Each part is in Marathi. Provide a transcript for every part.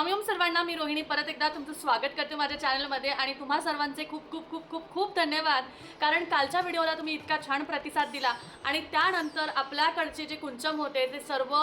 स्वामी ओम सर्वांना मी रोहिणी परत एकदा तुमचं स्वागत करते माझ्या चॅनलमध्ये आणि तुम्हा सर्वांचे खूप खूप खूप खूप खूप धन्यवाद. कारण कालच्या व्हिडिओला तुम्ही इतका छान प्रतिसाद दिला आणि त्यानंतर आपल्याकडचे जे कुंचम होते ते सर्व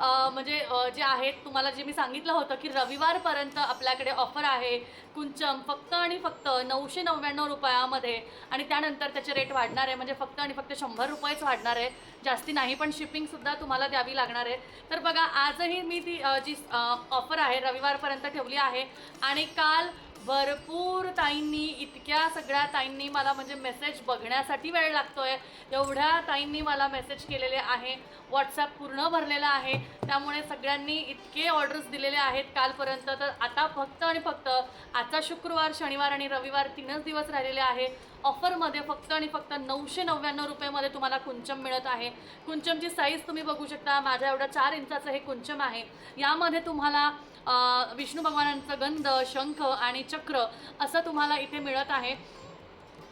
म्हणजे जे आहेत तुम्हाला जे मी सांगितलं होतं की रविवारपर्यंत आपल्याकडे ऑफर आहे कुंचम फक्त आणि फक्त नऊशे नव्याण्णव रुपयामध्ये आणि त्यानंतर त्याचे रेट वाढणार आहे म्हणजे फक्त आणि फक्त शंभर रुपयेच वाढणार आहे. जास्ती नाही पण शिपिंगसुद्धा तुम्हाला द्यावी लागणार आहे. तर बघा आजही मी ती जी ऑफर आहे रविवार रविवारपर्यंत ठेवली आहे. आणि काल भरपूर ताईंनी इतक्या सगळ्या ताईंनी मला म्हणजे मेसेज बघण्यासाठी वेळ लागतोय. एवढ्या ताईंनी मला मेसेज केलेले आहे. व्हॉट्सॲप पूर्ण भरलेला आहे. त्यामुळे सगळ्यांनी इतके ऑर्डर्स दिलेले आहेत कालपर्यंत. तर आता फक्त आणि फक्त आजचा शुक्रवार शनिवार आणि रविवार तीनच दिवस राहिलेले आहे. ऑफरमध्ये फक्त आणि फक्त नऊशे नव्याण्णव रुपयेमध्ये तुम्हाला कुंचम मिळत आहे. कुंचमची साईज तुम्ही बघू शकता. माझ्या एवढ्या चार इंचाचं हे कुंचम आहे. यामध्ये तुम्हाला विष्णू भगवानांचा गंध शंख आणि चक्र असं तुम्हाला इथे मिळत आहे.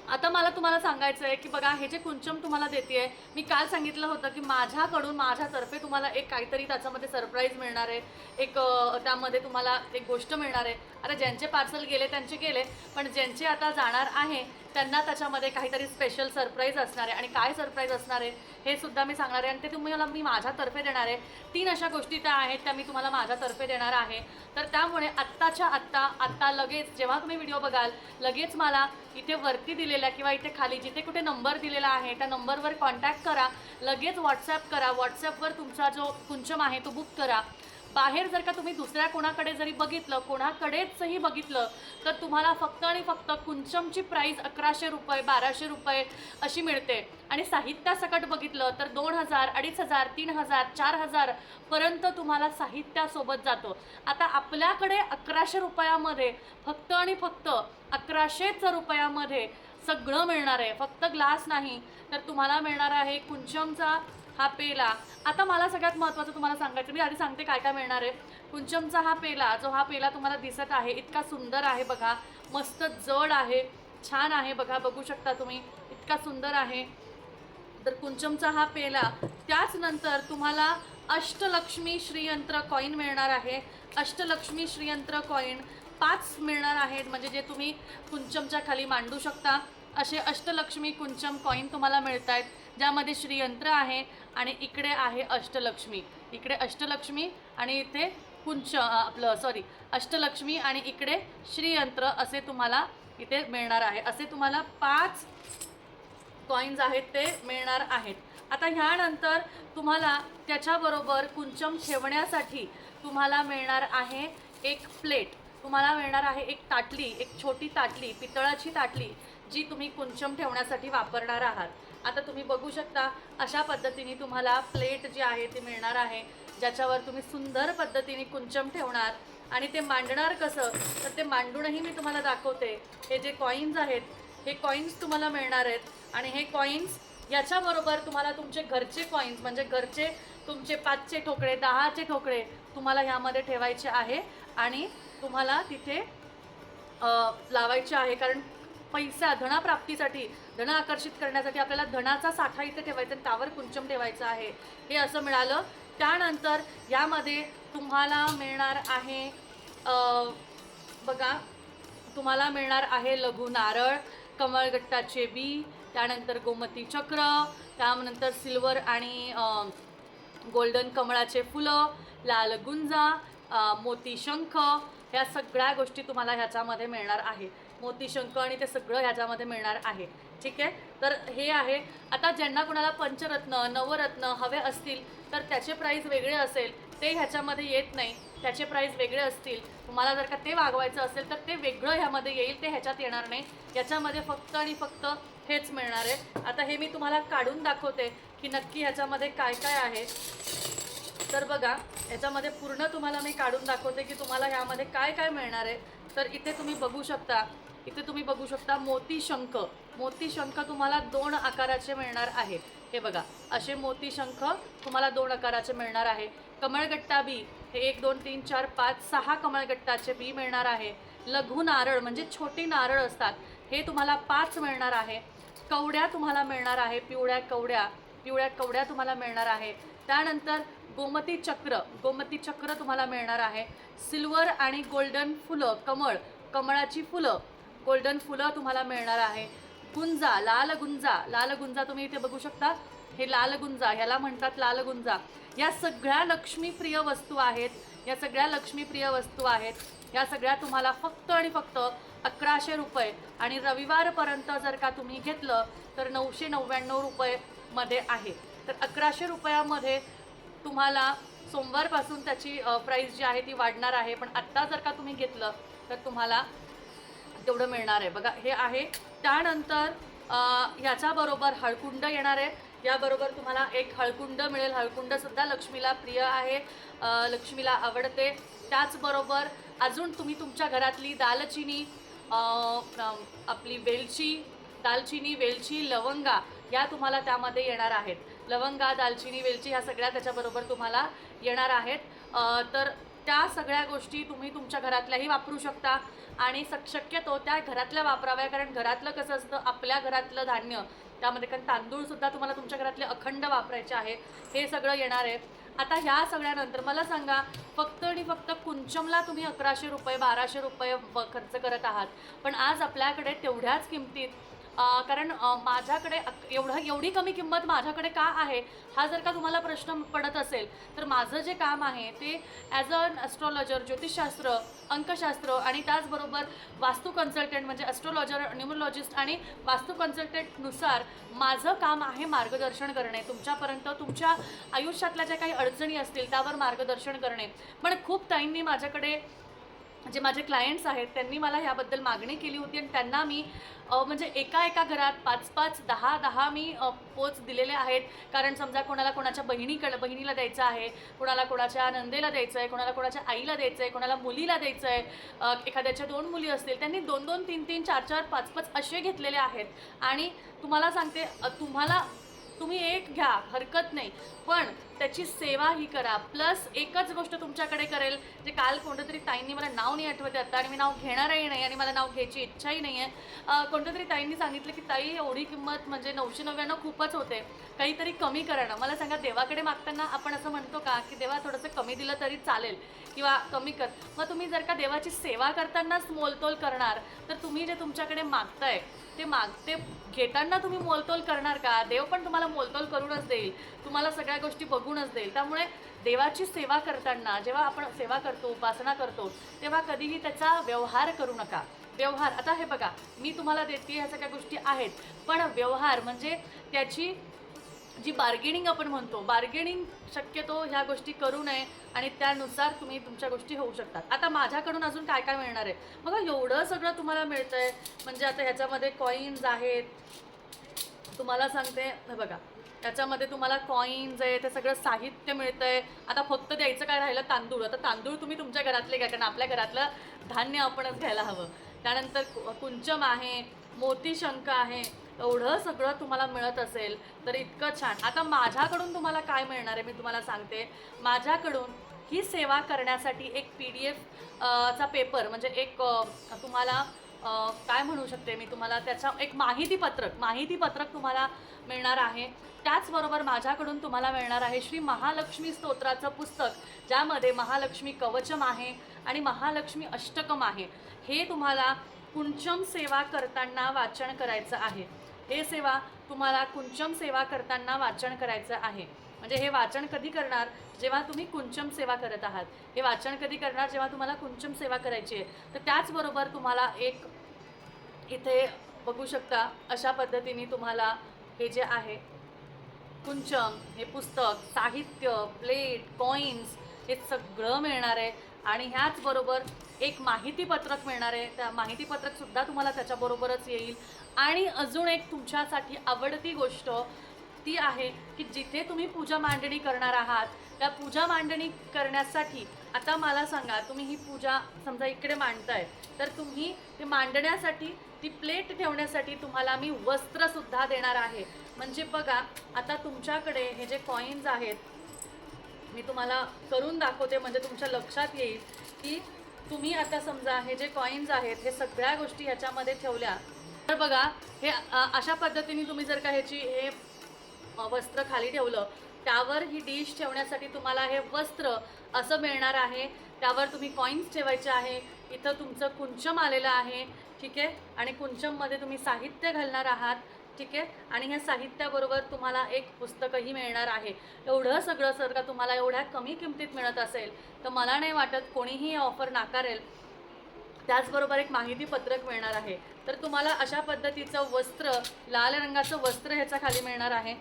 आता मला तुम्हाला सांगायचं आहे की बघा हे जे कुंचम तुम्हाला देते आहे मी काल सांगितलं होतं की माझ्याकडून माझ्यातर्फे तुम्हाला एक काहीतरी त्याच्यामध्ये सरप्राईज मिळणार आहे. एक त्यामध्ये तुम्हाला एक गोष्ट मिळणार आहे. आता ज्यांचे पार्सल गेले त्यांचे गेले पण ज्यांचे आता जाणार आहे त्यांना त्याच्यामध्ये काहीतरी स्पेशल सरप्राईज असणार आहे. आणि काय सरप्राईज असणार आहे? हे सुद्धा मी सांगणार आहे. आणि ते तुम्हाला मी माझ्यातर्फे देणार आहे. तीन अशा गोष्टी त्या आहेत त्या मी तुम्हाला माझ्यातर्फे देणार आहे. तर त्यामुळे आत्ताच्या आत्ता आत्ता लगेच जेव्हा तुम्ही व्हिडिओ बघाल लगेच मला इथे वरती दिलेल्या किंवा इथे खाली जिथे कुठे नंबर दिलेला आहे त्या नंबरवर कॉन्टॅक्ट करा. लगेच व्हॉट्सॲप करा. व्हॉट्सॲपवर तुमचा जो कुंचम आहे तो बुक करा. बाहेर जर का तुम्ही दुसऱ्या कोणाकडे जरी बघितलं कोणाकडेचही बघितलं तर तुम्हाला फक्त आणि फक्त कुंचमची प्राईज अकराशे रुपये बाराशे रुपये अशी मिळते. आणि साहित्यासकट बघितलं तर दोन हजार अडीच हजार तीन हजार चार हजारपर्यंत तुम्हाला साहित्यासोबत जातो. आता आपल्याकडे अकराशे रुपयामध्ये फक्त आणि फक्त अकराशेच रुपयामध्ये सगळं मिळणार आहे. फक्त ग्लास नाही तर तुम्हाला मिळणार आहे कुंचमचा हा पेला. आता मला सगळ्यात महत्त्वाचं तुम्हाला सांगायचं मी आधी सांगते काय काय मिळणार आहे. कुंचमचा हा पेला जो हा पेला तुम्हाला दिसत आहे इतका सुंदर आहे बघा. मस्त जड आहे. छान आहे बघा बघू शकता तुम्ही. इतका सुंदर आहे. तर कुंचमचा हा पेला त्याच नंतर तुम्हाला अष्टलक्ष्मी श्रीयंत्र कॉईन मिळणार आहे. अष्टलक्ष्मी श्रीयंत्र कॉईन पाच मिळणार आहेत म्हणजे जे तुम्ही कुंचमच्या खाली मांडू शकता. असे अष्टलक्ष्मी कुंचम कॉईन तुम्हाला मिळत आहेत ज्यामध्ये श्रीयंत्र आहे आणि इकडे आहे अष्टलक्ष्मी. इकडे अष्टलक्ष्मी आणि इथे कुंच आपलं सॉरी अष्टलक्ष्मी आणि इकडे श्रीयंत्र असे तुम्हाला इथे मिळणार आहे. असे तुम्हाला पाच कॉईन्स आहेत ते मिळणार आहेत. आता ह्यानंतर तुम्हाला त्याच्याबरोबर कुंचम ठेवण्यासाठी तुम्हाला मिळणार आहे एक प्लेट तुम्हाला मिळणार आहे एक ताटली एक छोटी ताटली पितळाची ताटली जी तुम्ही कुंचम ठेवण्यासाठी वापरणार आहात. आता तुम्ही बघू शकता अशा पद्धतीने तुम्हाला प्लेट जी आहे ती मिळणार आहे ज्याच्यावर तुम्ही सुंदर पद्धतीने कुंचम ठेवणार. आणि ते मांडणार कसं? तर ते मांडूनही मी तुम्हाला दाखवते. हे जे कॉईन्स आहेत हे कॉईन्स तुम्हाला मिळणार आहेत. आणि हे कॉईन्स याच्याबरोबर तुम्हाला तुमचे घरचे कॉईन्स म्हणजे घरचे तुमचे पाचचे ठोकळे दहाचे ठोकळे तुम्हाला ह्यामध्ये ठेवायचे आहे. आणि तुम्हाला तिथे लावायचे आहे. कारण पैसा धनाप्राप्तीसाठी धन आकर्षित करण्यासाठी आपल्याला धनाचा साठा इथे ठेवायचा आणि त्यावर कुंचम ठेवायचं आहे. हे असं मिळालं. त्यानंतर यामध्ये तुम्हाला मिळणार आहे बघा. तुम्हाला मिळणार आहे लघु नारळ कमळगट्टाचे बी त्यानंतर गोमती चक्र त्यानंतर सिल्वर आणि गोल्डन कमळाचे फुलं लाल गुंजा मोती शंख ह्या सगळ्या गोष्टी तुम्हाला ह्याच्यामध्ये मिळणार आहे. मोतीशंख आणि ते सगळं ह्याच्यामध्ये मिळणार आहे. ठीक आहे? तर हे आहे. आता ज्यांना कुणाला पंचरत्न नवरत्न हवे असतील तर त्याचे प्राईस वेगळे असेल ते ह्याच्यामध्ये येत नाही. त्याचे प्राईस वेगळे असतील. तुम्हाला जर का ते वागवायचं असेल तर ते वेगळं ह्यामध्ये येईल ते ह्याच्यात येणार नाही. याच्यामध्ये फक्त आणि फक्त हेच मिळणार आहे. आता हे मी तुम्हाला काढून दाखवते की नक्की ह्याच्यामध्ये काय काय आहे. तर बघा याच्यामध्ये पूर्ण तुम्हाला मी काढून दाखवते की तुम्हाला ह्यामध्ये काय काय मिळणार आहे. तर इथे तुम्ही बघू शकता इथे तुम्ही बघू शकता मोती शंख. मोती शंख तुम्हाला दोन आकाराचे मिळणार आहे. हे बघा असे मोती शंख तुम्हाला दोन आकाराचे मिळणार आहे. कमळगट्टा बी हे एक दोन तीन चार पाच सहा कमळगट्टाचे बी मिळणार आहे. लघु नारळ म्हणजे छोटी नारळ असतात हे तुम्हाला पाच मिळणार आहे. कवड्या तुम्हाला मिळणार आहे पिवळ्या कवड्या पिवळ्या कवड्या तुम्हाला मिळणार आहे. त्यानंतर गोमती चक्र गोमती चक्र तुम्हाला मिळणार आहे. सिल्वर आणि गोल्डन फुलं कमळ कमळाची फुलं गोल्डन फुलं तुम्हाला मिळणार आहे. गुंजा लाल गुंजा लाल गुंजा तुम्ही इथे बघू शकता. हे लाल गुंजा ह्याला म्हणतात लाल गुंजा. या सगळ्या लक्ष्मीप्रिय वस्तू आहेत या सगळ्या लक्ष्मीप्रिय वस्तू आहेत. या सगळ्या तुम्हाला फक्त आणि फक्त अकराशे रुपये आणि रविवारपर्यंत जर का तुम्ही घेतलं तर नऊशे नव्याण्णव रुपयेमध्ये आहे. तर अकराशे रुपयामध्ये तुम्हाला सोमवारपासून त्याची प्राईस जी आहे ती वाढणार आहे. पण आत्ता जर का तुम्ही घेतलं तर तुम्हाला तेवढं मिळणार आहे. बघा हे आहे. त्यानंतर ह्याच्याबरोबर हळकुंड येणार आहे. याबरोबर तुम्हाला एक हळकुंड मिळेल. हळकुंडसुद्धा लक्ष्मीला प्रिय आहे. लक्ष्मीला आवडते. त्याचबरोबर अजून तुम्ही तुमच्या घरातली दालचिनी आपली वेलची दालचिनी वेलची लवंगा या तुम्हाला त्यामध्ये येणार आहेत. लवंगा दालचिनी वेलची ह्या सगळ्या त्याच्याबरोबर तुम्हाला येणार आहेत. तर त्या सगळ्या गोष्टी तुम्ही तुमच्या घरातल्याही वापरू शकता आणि सक शक्यतो त्या घरातल्या वापराव्या कारण घरातलं कसं असतं आपल्या घरातलं धान्य त्यामध्ये कारण तांदूळसुद्धा तुम्हाला तुमच्या घरातले अखंड वापरायचे आहे हे सगळं येणार आहे. आता ह्या सगळ्यानंतर मला सांगा फक्त आणि फक्त कुंचमला तुम्ही अकराशे रुपये बाराशे रुपये खर्च करत आहात पण आज आपल्याकडे तेवढ्याच किमतीत कारण माझ्याकडे एवढं एवढी कमी किंमत माझ्याकडे का आहे? हा जर का तुम्हाला प्रश्न पडत असेल तर माझं जे काम आहे ते ॲज अन ॲस्ट्रॉलॉजर ज्योतिषशास्त्र अंकशास्त्र आणि त्याचबरोबर वास्तू कन्सल्टंट म्हणजे ॲस्ट्रॉलॉजर न्युमरोलॉजिस्ट आणि वास्तू कन्सल्टंटनुसार माझं काम आहे मार्गदर्शन करणे. तुमच्यापर्यंत तुमच्या आयुष्यातल्या ज्या काही अडचणी असतील त्यावर मार्गदर्शन करणे. पण खूप ताईंनी माझ्याकडे जे माझे क्लायंट्स आहेत त्यांनी मला ह्याबद्दल मागणी केली होती आणि त्यांना मी म्हणजे एका एका घरात पाच पाच दहा दहा मी पोच दिलेले आहेत. कारण समजा कोणाला कोणाच्या बहिणीकडं बहिणीला द्यायचं आहे कोणाला कोणाच्या नंदेला द्यायचं आहे कोणाला कोणाच्या आईला द्यायचं आहे कोणाला मुलीला द्यायचं आहे एखाद्याच्या दोन मुली असतील त्यांनी दोन दोन तीन तीन चार चार पाच पाच असे घेतलेले आहेत. आणि तुम्हाला सांगते तुम्हाला तुम्ही एक घ्या हरकत नाही. पण त्याची सेवा ही करा. प्लस एकच गोष्ट तुमच्याकडे करेल जे काल कोणत्या तरी ताईंनी मला नाव नाही आठवते आता आणि मी नाव घेणारही नाही आणि मला नाव घ्यायची इच्छाही नाही आहे कोणत्या तरी ताईंनी सांगितलं की ताई एवढी किंमत म्हणजे नऊशे नव्याण्णव खूपच होते. काहीतरी कमी करणं मला सांगा देवाकडे मागताना आपण असं म्हणतो का की देवा थोडंसं कमी दिलं तरी चालेल किंवा कमी कर. मग तुम्ही जर का देवाची सेवा करतानाच मोलतोल करणार तर तुम्ही जे तुमच्याकडे मागताय ते मागते घेताना तुम्ही मोलतोल करणार का? देव पण तुम्हाला मोलतोल करूनच देईल. तुम्हाला सगळ्या गोष्टी बघूनच देईल. त्यामुळे देवाची सेवा करताना जेव्हा आपण सेवा करतो उपासना करतो तेव्हा कधीही त्याचा व्यवहार करू नका. व्यवहार आता हे बघा मी तुम्हाला देते ह्या सगळ्या गोष्टी आहेत. पण व्यवहार म्हणजे त्याची जी बार्गेनिंग आपण म्हणतो बार्गेनिंग शक्यतो ह्या गोष्टी करू नये आणि त्यानुसार तुम्ही तुमच्या गोष्टी होऊ शकतात. आता माझ्याकडून अजून काय काय मिळणार आहे? बघा एवढं सगळं तुम्हाला मिळतं आहे म्हणजे आता ह्याच्यामध्ये कॉईन्स आहेत. तुम्हाला सांगते हे बघा. त्याच्यामध्ये तुम्हाला कॉईन्स आहे ते सगळं साहित्य मिळतं आहे आता फक्त द्यायचं काय राहिलं? तांदूळ. आता तांदूळ तुम्ही तुमच्या घरातले घ्या कारण आपल्या घरातलं धान्य आपणच घ्यायला हवं. त्यानंतर कुंचम आहे मोतीशंख आहे एवढं सगळं तुम्हाला मिळत असेल तर इतकं छान. आता माझ्याकडून तुम्हाला काय मिळणार आहे मी तुम्हाला सांगते. माझ्याकडून ही सेवा करण्यासाठी एक पी डी एफ चा पेपर म्हणजे एक तुम्हाला काय म्हणू शकते मी तुम्हाला? त्याचा एक माहितीपत्रक माहितीपत्रक तुम्हाला मिळणार आहे. त्याचबरोबर माझ्याकडून तुम्हाला मिळणार आहे श्री महालक्ष्मी स्तोत्राचं पुस्तक ज्यामध्ये महालक्ष्मी कवचम आहे आणि महालक्ष्मी अष्टकम आहे. हे तुम्हाला कुंचम सेवा करताना वाचन करायचं आहे. हे सेवा तुम्हाला कुंचम सेवा करताना वाचन करायचं आहे. म्हणजे हे वाचन कधी करणार? जेव्हा तुम्ही कुंचम सेवा करत आहात. हे वाचन कधी करणार? जेव्हा तुम्हाला कुंचम सेवा करायची आहे. तर त्याचबरोबर तुम्हाला एक इथे बघू शकता अशा पद्धतीने तुम्हाला हे जे आहे कुंचम हे पुस्तक साहित्य प्लेट कॉईन्स हे सगळं मिळणार आहे. आणि ह्याचबरोबर एक माहितीपत्रक मिळणार आहे. त्या माहितीपत्रकसुद्धा तुम्हाला त्याच्याबरोबरच येईल. आणि अजून एक तुमच्यासाठी आवडती गोष्ट ती आहे की जिथे तुम्ही पूजा मांडणी करणार आहात त्या पूजा मांडणी करण्यासाठी आता मला सांगा तुम्ही ही पूजा समजा इकडे मांडताय तर तुम्ही ते मांडण्यासाठी ती प्लेट ठेवण्यासाठी तुम्हाला मी वस्त्रसुद्धा देणार आहे. म्हणजे बघा आता तुमच्याकडे हे जे कॉईन्स आहेत मी तुम्हाला करून दाखवते म्हणजे तुमच्या लक्षात येईल की तुम्ही आता समजा हे जे कॉईन्स आहेत हे सगळ्या गोष्टी ह्याच्यामध्ये ठेवल्या. तर बघा हे अशा पद्धतीने तुम्ही जर का ह्याची हे वस्त्र खाली ठेवलं त्यावर ही डिश ठेवण्यासाठी तुम्हाला हे वस्त्र असं मिळणार आहे. त्यावर तुम्ही कॉईन्स ठेवायचे आहे. इथं तुमचं कुंचम आलेलं आहे. ठीक आहे? आणि कुंचममध्ये तुम्ही साहित्य घालणार आहात ठीक आहे? आणि ह्या साहित्याबरोबर तुम्हाला एक पुस्तकही मिळणार आहे. एवढं सगळं जर का तुम्हाला एवढ्या कमी किमतीत मिळत असेल तर मला नाही वाटत कोणीही ऑफर नाकारेल. त्याचबरोबर एक माहिती पत्रक मिळणार आहे. तर तुम्हाला अशा पद्धतीचं वस्त्र लाल रंगाचं वस्त्र ह्याच्या खाली मिळणार आहे.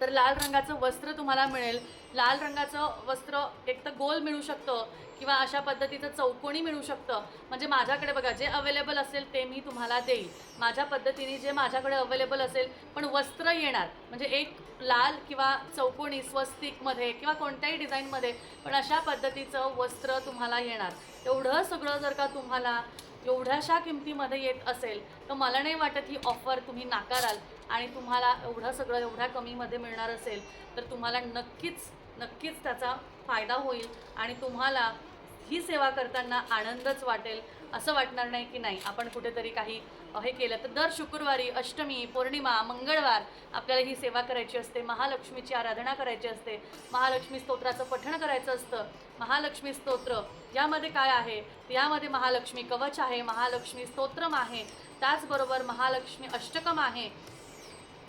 तर लाल रंगाचं वस्त्र तुम्हाला मिळेल. लाल रंगाचं वस्त्र एक तर गोल मिळू शकतं किंवा अशा पद्धतीचं चौकोनी मिळू शकतं. म्हणजे माझ्याकडे बघा जे अवेलेबल असेल ते मी तुम्हाला देईल. माझ्या पद्धतीने जे माझ्याकडे अवेलेबल असेल पण वस्त्र येणार. म्हणजे एक लाल किंवा चौकोनी स्वस्तिकमध्ये किंवा कोणत्याही डिझाईनमध्ये पण अशा पद्धतीचं वस्त्र तुम्हाला येणार. एवढं सगळं जर का तुम्हाला एवढ्याशा किमतीमध्ये येत असेल तर मला नाही वाटत ही ऑफर तुम्ही नाकाराल. आणि तुम्हाला एवढं सगळं एवढ्या कमीमध्ये मिळणार असेल तर तुम्हाला नक्कीच नक्कीच त्याचा फायदा होईल आणि तुम्हाला ही सेवा करताना आनंदच वाटेल. असं वाटणार नाही की नाही आपण कुठेतरी काही हे केलं तर दर शुक्रवारी अष्टमी पौर्णिमा मंगळवार आपल्याला ही सेवा करायची असते. महालक्ष्मीची आराधना करायची असते. महालक्ष्मी स्तोत्राचं पठण करायचं असतं. महालक्ष्मी स्तोत्र यामध्ये काय आहे? यामध्ये महालक्ष्मी कवच आहे महालक्ष्मी स्तोत्रम आहे. त्याचबरोबर महालक्ष्मी अष्टकम आहे.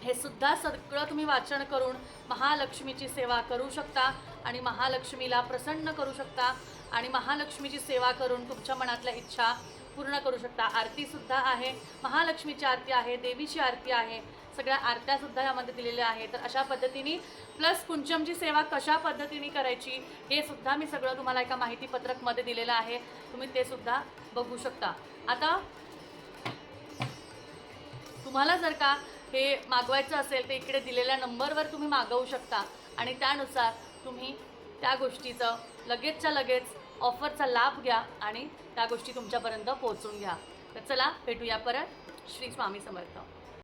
हे सुद्धा सगळं तुम्ही वाचन करून महालक्ष्मीची सेवा करू शकता आणि महालक्ष्मीला प्रसन्न करू शकता आणि महालक्ष्मीची सेवा करून तुमच्या मनातल्या इच्छा पूर्ण करू शकता. आरतीसुद्धा आहे. महालक्ष्मीची आरती आहे देवीची आरती आहे. सगळ्या आरत्यासुद्धा यामध्ये दिलेल्या आहे तर अशा पद्धतीने प्लस कुंचमची सेवा कशा पद्धतीने करायची हे सुद्धा मी सगळं तुम्हाला एका माहितीपत्रकमध्ये दिलेलं आहे. तुम्ही ते सुद्धा बघू शकता. आता तुम्हाला जर का हे मागवायचं असेल तर इकडे दिलेल्या नंबरवर तुम्ही मागवू शकता. आणि त्यानुसार तुम्ही त्या गोष्टीचं लगेचच्या लगेच ऑफरचा लाभ घ्या आणि त्या गोष्टी तुमच्यापर्यंत पोहोचून घ्या. तर चला भेटूया परत. श्री स्वामी समर्थ.